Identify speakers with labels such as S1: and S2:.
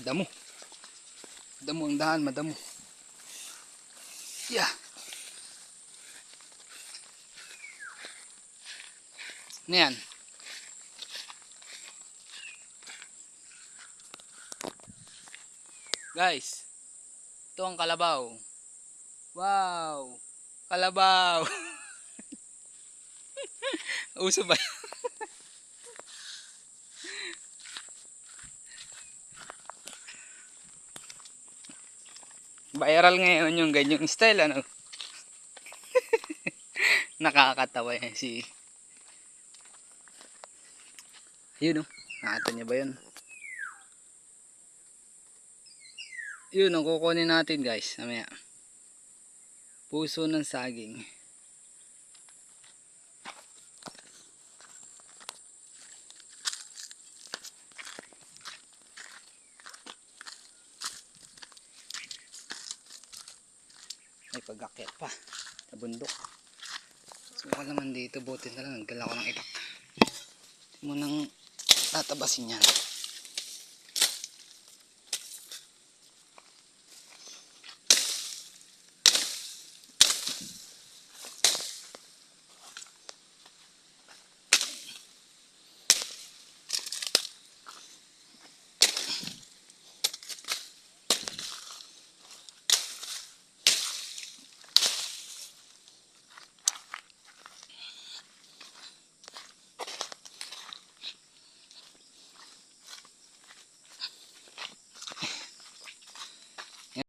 S1: Damo. Damo ang dahan, madamo. Yeah. Ano yan? Guys, ito ang kalabaw. Wow! Kalabaw! Uso ba? yan? Viral ngayon yung ganyang style, ano? Nakakatawa yan si... Yun, oh. Nakita niya ba yun? Yun, ang kukunin natin, guys. Mamaya. Puso ng saging. May pag-akyat pa. Sa bundok. Suka naman dito. Buti na lang. Nagdala ko ng itak. Mo nang tatabasin yan.